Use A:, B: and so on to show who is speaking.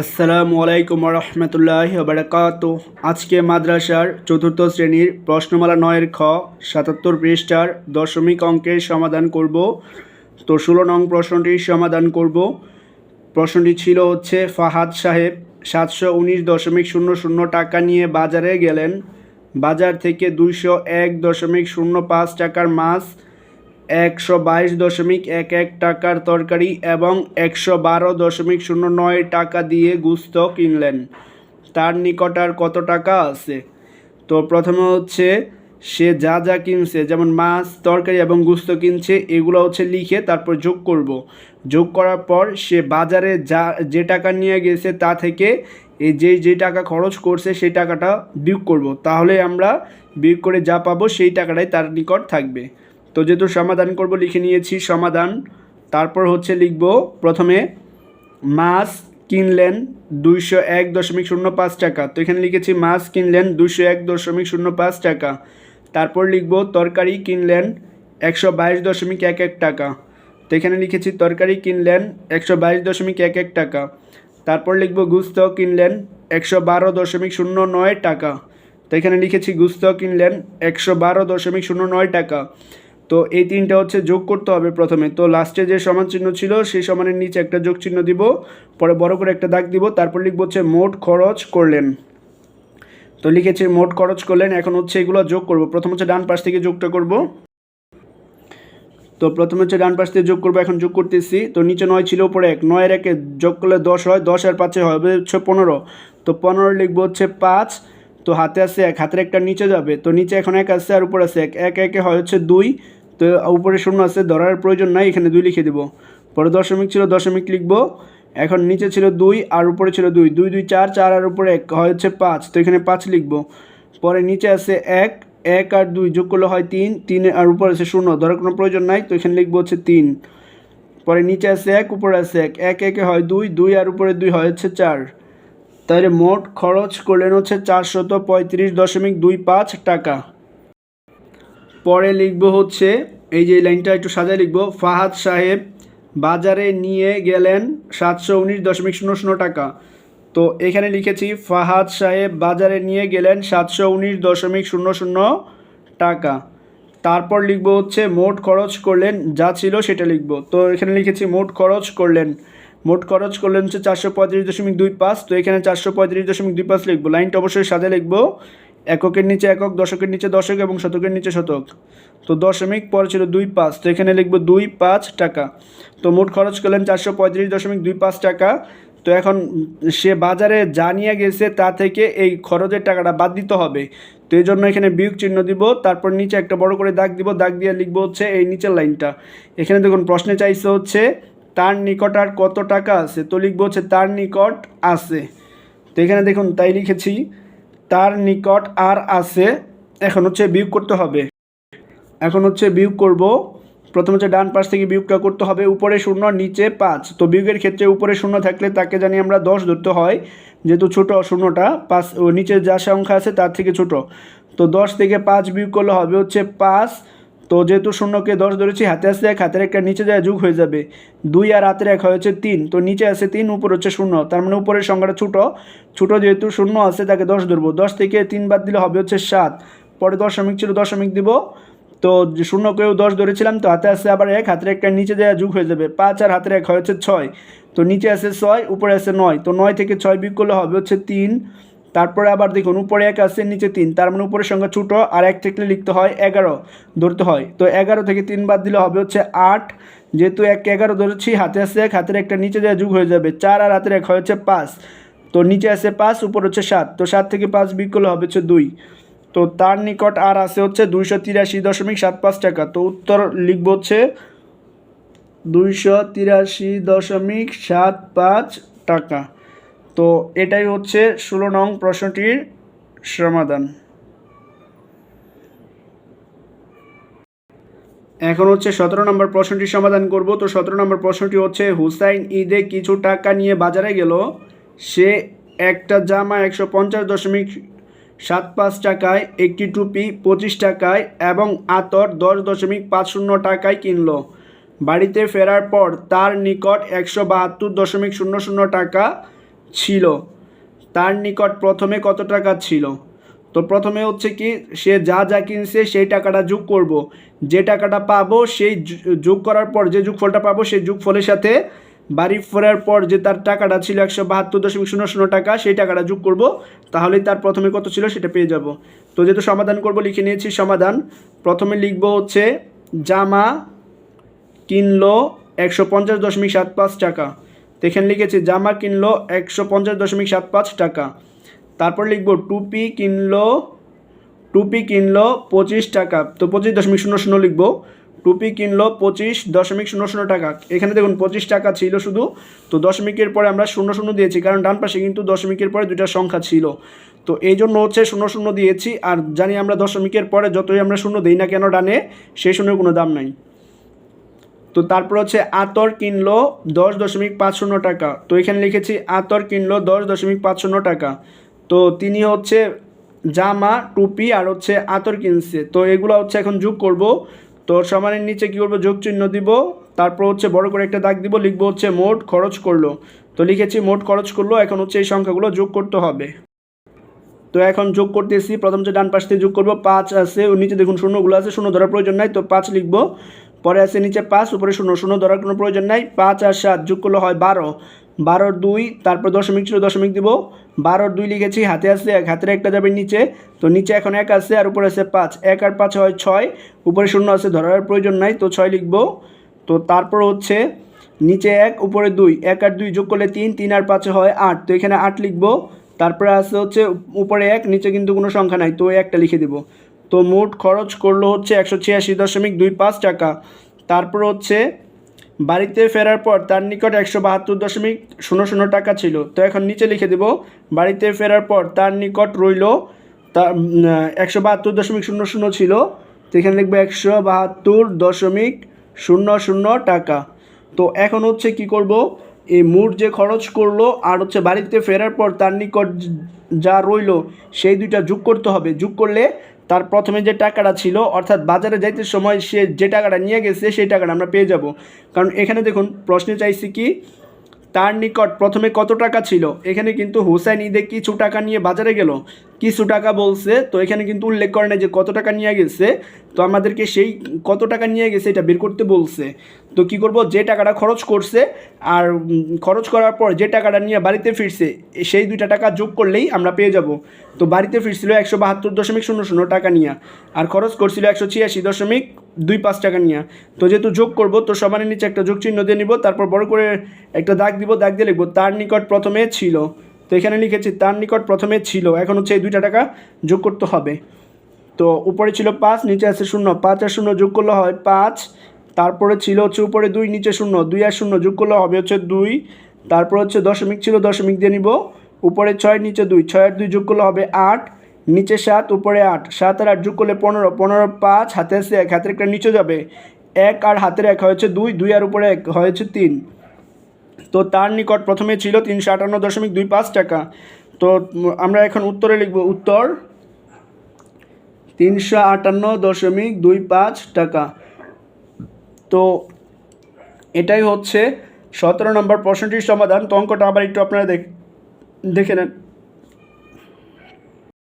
A: আসসালামু আলাইকুম রহমতুল্লাহ বারাকাত আজকে মাদ্রাসার চতুর্থ শ্রেণির প্রশ্নমালা নয়ের খ, সাতাত্তর পৃষ্ঠার দশমিক অঙ্কের সমাধান করব। তো ষোলো নং প্রশ্নটির সমাধান করব। প্রশ্নটি ছিল হচ্ছে, ফাহাদ সাহেব সাতশো উনিশ দশমিক শূন্য শূন্য টাকা নিয়ে বাজারে গেলেন। বাজার থেকে দুইশো এক দশমিক শূন্য পাঁচ টাকার মাছ একশো বাইশ দশমিক এক এক টাকার তরকারি এবং একশো বারো দশমিক শূন্য নয় টাকা দিয়ে গুস্ত কিনলেন। তার নিকট আর কত টাকা আছে? তো প্রথমে হচ্ছে, সে যা যা কিনছে, যেমন মাছ, তরকারি এবং গুস্ত কিনছে, এগুলো হচ্ছে লিখে তারপর যোগ করব। যোগ করার পর সে বাজারে যা, যে টাকা নিয়ে গেছে তা থেকে এই যে যে টাকা খরচ করছে সেই টাকাটা বিয়োগ করব। তাহলে আমরা বিয়োগ করে যা পাবো সেই টাকাটাই তার নিকট থাকবে। তো যেহেতু সমাধান করব, লিখে নিয়েছি সমাধান। তারপর হচ্ছে লিখব প্রথমে মাছ কিনলেন দুইশো এক দশমিক শূন্য পাঁচ টাকা। তো এখানে লিখেছি মাছ কিনলেন দুইশো এক দশমিক শূন্য পাঁচ টাকা। তারপর লিখব তরকারি কিনলেন একশো বাইশ দশমিক এক এক টাকা। তো এখানে লিখেছি তরকারি কিনলেন একশো বাইশ দশমিক এক এক টাকা। তারপর লিখব গুস্ত কিনলেন একশো বারো দশমিক শূন্য নয় টাকা। তো এখানে লিখেছি গুস্ত কিনলেন একশো বারো দশমিক শূন্য নয় টাকা। তো এই তিনটা হচ্ছে যোগ করতে হবে প্রথমে। তো লাস্টে যে সমান চিহ্ন ছিল, সেই সমানের নিচে একটা যোগ চিহ্ন দিব, পরে বড় করে একটা দাগ দিব, তারপর লিখব হচ্ছে মোট খরচ করলেন। তো লিখেছি মোট খরচ করলেন, এখন হচ্ছে এগুলো যোগ করব। প্রথম হচ্ছে ডান পাশ থেকে যোগটা করব। তো প্রথমে হচ্ছে ডান পাশ থেকে যোগ করব, এখন যোগ করতেছি। তো নিচে নয় ছিল, উপরে এক। নয়ের একে যোগ করলে দশ হয়, দশ আর পাঁচে হবে হচ্ছে পনেরো। তো পনেরো লিখব হচ্ছে পাঁচ। তো হাতে আছে এক, হাতের একটা নিচে যাবে। তো নিচে এখন এক আছে আর উপরে আছে এক। এক, একে হয় হচ্ছে দুই। তো উপরে শূন্য আছে, ধরার প্রয়োজন নাই, এখানে দুই লিখে দেবো। পরে দশমিক ছিল, দশমিক লিখব। এখন নিচে ছিল দুই, আর উপরে ছিল দুই। দুই দুই, চার চার, আর উপরে এক, হয় হচ্ছে পাঁচ। তো এখানে পাঁচ লিখব। পরে নিচে আছে এক এক আর দুই যোগ করলে হয় তিন। তিন আর উপরে আছে শূন্য, ধরার কোনো প্রয়োজন নাই, তো এখানে লিখব হচ্ছে তিন। পরে নিচে আছে এক, উপরে আছে এক। এক, একে হয় দুই দুই আর উপরে দুই হয় হচ্ছে চার। তাহলে মোট খরচ করলেন হচ্ছে চারশত পঁয়ত্রিশ দশমিক দুই পাঁচ টাকা। পরে লিখব হচ্ছে, এই যে লাইনটা একটু সাজায় লিখব, ফাহাদ সাহেব বাজারে নিয়ে গেলেন সাতশো উনিশ দশমিক শূন্য শূন্য টাকা। তো এখানে লিখেছি, ফাহাদ সাহেব বাজারে নিয়ে গেলেন সাতশো উনিশ দশমিক শূন্য শূন্য টাকা। তারপর লিখব হচ্ছে, মোট খরচ করলেন যা ছিল সেটা লিখব। তো এখানে লিখেছি, মোট খরচ করলেন, মোট খরচ করলেন হচ্ছে চারশো পঁয়ত্রিশ দশমিক দুই পাঁচ। তো এখানে চারশো পঁয়ত্রিশ দশমিক দুই পাঁচ লিখব। লাইনটা অবশ্যই সাজা লিখব। এককের নিচে একক, দশকের নিচে দশক এবং শতকের নিচে শতক। তো দশমিক পরে ছিল দুই পাঁচ, তো এখানে লিখব দুই পাঁচ টাকা। তো মোট খরচ করলেন চারশো পঁয়ত্রিশ দশমিক দুই পাঁচ টাকা। তো এখন সে বাজারে যা নিয়ে গেছে তা থেকে এই খরচের টাকাটা বাদ দিতে হবে। তো এই জন্য এখানে বিয়োগ চিহ্ন দিব, তারপর নিচে একটা বড় করে দাগ দিব, দাগ দিয়ে লিখব হচ্ছে এই নিচের লাইনটা। এখানে দেখুন, প্রশ্নে চাইছে হচ্ছে, তার নিকট আর কত টাকা আছে? তো লিখব হচ্ছে, তার নিকট আছে। তো এখানে দেখুন, তাই লিখেছি। তার নিকট আর আছে, এখন হচ্ছে বিয়োগ করতে হবে। এখন হচ্ছে বিয়োগ করব। প্রথম হচ্ছে ডান পাশ থেকে বিয়োগটা করতে হবে, উপরে শূন্য, নিচে পাঁচ। তো বিয়োগের ক্ষেত্রে উপরে শূন্য থাকলে তাকে জানি আমরা দশ ধরতে হয়, যেহেতু ছোটো শূন্যটা, পাঁচ নিচে যা সংখ্যা আছে তার থেকে ছোট। তো দশ থেকে পাঁচ বিয়োগ করলে হবে হচ্ছে পাঁচ তো যেহেতু শূন্যকে দশ ধরেছি, হাতে আসতে এক, হাতের একটা নিচে যায়, যুগ হয়ে যাবে। দুই আর হাতের এক হয়েছে তিন, তো নিচে আছে তিন, উপর হচ্ছে শূন্য। তার মানে উপরের সংখ্যাটা ছোটো। ছোটো যেহেতু শূন্য আছে, তাকে দশ ধরবো। দশ থেকে তিন বাদ দিলে হবে হচ্ছে সাত। পরে দশমিক ছিল, দশমিক দিব। তো শূন্যকেও দশ ধরেছিলাম, তো হাতে আসছে আবার এক, হাতের একটা নিচে দেওয়া যুগ হয়ে যাবে। পাঁচ আর হাতের এক হয়েছে ছয়। তো নিচে আছে ছয়, উপরে আছে নয়। তো নয় থেকে ছয় বিয়োগ করলে হবে হচ্ছে তিন। তারপরে আবার দেখুন, উপরে এক আছে, নিচে তিন। তার মানে উপরের সংখ্যা ছোটো, আর এক থেকে লিখতে হয় এগারো, ধরতে হয়। তো এগারো থেকে তিন বাদ দিলে হবে হচ্ছে আট। যেহেতু এক এগারো ধরেছি, হাতে আছে এক, হাতের একটা নিচে দেওয়া যুগ হয়ে যাবে চার, আর হাতের এক হচ্ছে পাঁচ। তো নিচে আছে পাঁচ, উপর হচ্ছে সাত। তো সাত থেকে পাঁচ বিয়োগ করলে হবে হচ্ছে দুই। তো তার নিকট আর আছে হচ্ছে দুইশো তিরাশি দশমিক সাত পাঁচ টাকা। তো উত্তর লিখব হচ্ছে দুইশো তিরাশি দশমিক সাত পাঁচ টাকা। তো এটাই হচ্ছে ষোলো নং প্রশ্নটির সমাধান। এখন হচ্ছে সতেরো নম্বর প্রশ্নটি সমাধান করব। তো সতেরো নম্বর প্রশ্নটি হচ্ছে, হুসাইন ঈদে কিছু টাকা নিয়ে বাজারে গেল। সে একটা জামা একশো পঞ্চাশ দশমিক সাত পাঁচ টাকায়, একটি টুপি পঁচিশ টাকায় এবং আতর দশ দশমিক পাঁচ শূন্য টাকায় কিনলো। বাড়িতে ফেরার পর তার নিকট একশো বাহাত্তর দশমিক শূন্য শূন্য টাকা ছিল। তার নিকট প্রথমে কত টাকা ছিল? তো প্রথমে হচ্ছে কি, সে যা যা কিনছে সেই টাকাটা যোগ করব। যে টাকাটা পাবো সেই যোগ করার পর যে যোগফলটা পাবো সেই যোগফলের সাথে বাড়ি ফেরার পর যে তার টাকাটা ছিল একশো বাহাত্তর দশমিক শূন্য শূন্য টাকা, সেই টাকাটা যোগ করব। তাহলেই তার প্রথমে কত ছিল সেটা পেয়ে যাব। তো যেহেতু সমাধান করব, লিখে নিয়েছি সমাধান। প্রথমে লিখব হচ্ছে, জামা কিনলো একশো পঞ্চাশ দশমিক সাত পাঁচ টাকা। তো এখানে লিখেছি, জামা কিনলো একশো পঞ্চাশ দশমিক সাত পাঁচ টাকা। তারপর লিখব, টুপি কিনলো টুপি কিনলো পঁচিশ টাকা। তো পঁচিশ দশমিক শূন্য শূন্য লিখব, টুপি কিনলো পঁচিশ দশমিক শূন্য শূন্য টাকা। এখানে দেখুন, পঁচিশ টাকা ছিল শুধু, তো দশমিকের পরে আমরা শূন্য শূন্য দিয়েছি, কারণ ডান পাশে কিন্তু দশমিকের পরে দুইটা সংখ্যা ছিল। তো এই জন্য হচ্ছে শূন্য শূন্য দিয়েছি, আর জানি আমরা দশমিকের পরে যতই আমরা শূন্য দিই না কেন ডানে, সেই শূন্যের কোনো দাম নাই। তো তারপর হচ্ছে আতর কিনলো দশ দশমিক পাঁচ শূন্য টাকা। তো এখানে লিখেছি আতর কিনলো দশ দশমিক পাঁচ শূন্য টাকা। তো তিনি হচ্ছে জামা, টুপি আর হচ্ছে আতর কিনছে। তো এগুলো হচ্ছে এখন যোগ করব। তো সমানের নিচে কী করব? যোগ চিহ্ন দিব। তারপর হচ্ছে বড় করে একটা দাগ দিব। লিখব হচ্ছে মোট খরচ করল। তো লিখেছি মোট খরচ করল। এখন হচ্ছে এই সংখ্যাগুলো যোগ করতে হবে। তো এখন যোগ করতেছি। প্রথম যে ডান পাশ থেকে যোগ করব, পাঁচ আছে। নিচে দেখুন শূন্যগুলো আছে। শূন্য ধরার প্রয়োজন নাই। তো পাঁচ লিখব। পরে আছে নিচে পাঁচ, উপরে শূন্য শূন্য ধরার কোনো প্রয়োজন নাই। পাঁচ আর সাত যোগ করলে হয় বারো। বারোর দুই, তারপর দশমিক ছিল, দশমিক দিব। বারোর দুই লিখেছি, হাতে আছে এক, হাতের একটা যাবে নিচে। তো নিচে এখন এক আছে আর উপরে আছে পাঁচ। এক আর পাঁচ হয় ছয়, উপরে শূন্য আছে, ধরার প্রয়োজন নাই, তো ছয় লিখব। তো তারপর হচ্ছে নিচে এক, উপরে দুই। এক আর দুই যোগ করলে তিন তিন আর পাঁচে হয় আট। তো এখানে আট লিখব। তারপরে আছে হচ্ছে উপরে এক, নিচে কিন্তু কোনো সংখ্যা নাই, তো একটা লিখে দিব। তো মোট খরচ করল হচ্ছে একশো ছিয়াশি দশমিক দুই পাঁচ টাকা। তারপর হচ্ছে বাড়িতে ফেরার পর তার নিকট একশো বাহাত্তর দশমিক শূন্য শূন্য টাকা ছিল। তো এখন নিচে লিখে দেব, বাড়িতে ফেরার পর তার নিকট রইল তার একশো বাহাত্তর দশমিক শূন্য শূন্য ছিল। তো এখানে লিখব একশো বাহাত্তর দশমিক শূন্য শূন্য টাকা। তো এখন হচ্ছে কি করব, এই মোট যে খরচ করল আর হচ্ছে বাড়িতে ফেরার পর তার নিকট যা রইল সেই দুইটা যোগ করতে হবে। যোগ করলে তার প্রথমে যে টাকাটা ছিল, অর্থাৎ বাজারে যাইতে সময় সে যে টাকাটা নিয়ে গেছে, সেই টাকাটা আমরা পেয়ে যাব। কারণ এখানে দেখুন, প্রশ্নে চাইছি কি, তার নিকট প্রথমে কত টাকা ছিল? এখানে কিন্তু হুসাইন ঈদে কিছু টাকা নিয়ে বাজারে গেল। কিছু টাকা বলছে, তো এখানে কিন্তু উল্লেখ করে না যে কত টাকা নিয়ে গেছে, তো আমাদেরকে সেই কত টাকা নিয়ে গেছে এটা বের করতে বলছে। তো কি করব? যে টাকাটা খরচ করছে আর খরচ করার পর যে টাকাটা নিয়ে বাড়িতে ফিরছে, সেই দুইটা টাকা যোগ করলেই আমরা পেয়ে যাব। তো বাড়িতে ফিরছিল একশো বাহাত্তর দশমিক শূন্য শূন্য টাকা নিয়ে আর খরচ করছিল একশো ছিয়াশি দশমিক দুই পাঁচ টাকা নিয়ে। তো যেহেতু যোগ করব, তো সমানের নিচে একটা যোগ চিহ্ন দিয়ে নিব, তারপর বড় করে একটা দাগ দিব, দাগ দিয়ে লিখব, তার নিকট প্রথমে ছিল। তো এখানে লিখেছি, তার নিকট প্রথমে ছিল, এখন হচ্ছে এই দুইটা টাকা যোগ করতে হবে। তো উপরে ছিল পাঁচ, নিচে আছে শূন্য। পাঁচ আর শূন্য যোগ করলে হয় পাঁচ, তারপরে ছিল হচ্ছে উপরে দুই, নিচে শূন্য। দুই আর শূন্য যোগ করলে হবে হচ্ছে দুই, তারপর হচ্ছে দশমিক ছিল, দশমিক দিয়ে নিব। উপরে ছয়, নিচে দুই, ছয় আর দুই যোগ করলে হবে আট, নিচে সাত, উপরে আট। সাত আর আট যোগ করলে পনেরো পনেরো পাঁচ, হাতে আছে এক, হাতের একটা নিচে যাবে। এক আর হাতের এক হয়েছে দুই দুই আর উপরে এক হয়েছে তিন। তো তার নিকট প্রথমে ছিল তিনশো আটান্ন দশমিক দুই পাঁচ টাকা। তো আমরা এখন উত্তরে লিখব উত্তর। তিনশো আটান্ন দশমিক দুই পাঁচ টাকা। তো এটাই হচ্ছে সতেরো নম্বর প্রশ্নটির সমাধান। তো অঙ্কটা আবার একটু আপনারা দেখ নেন।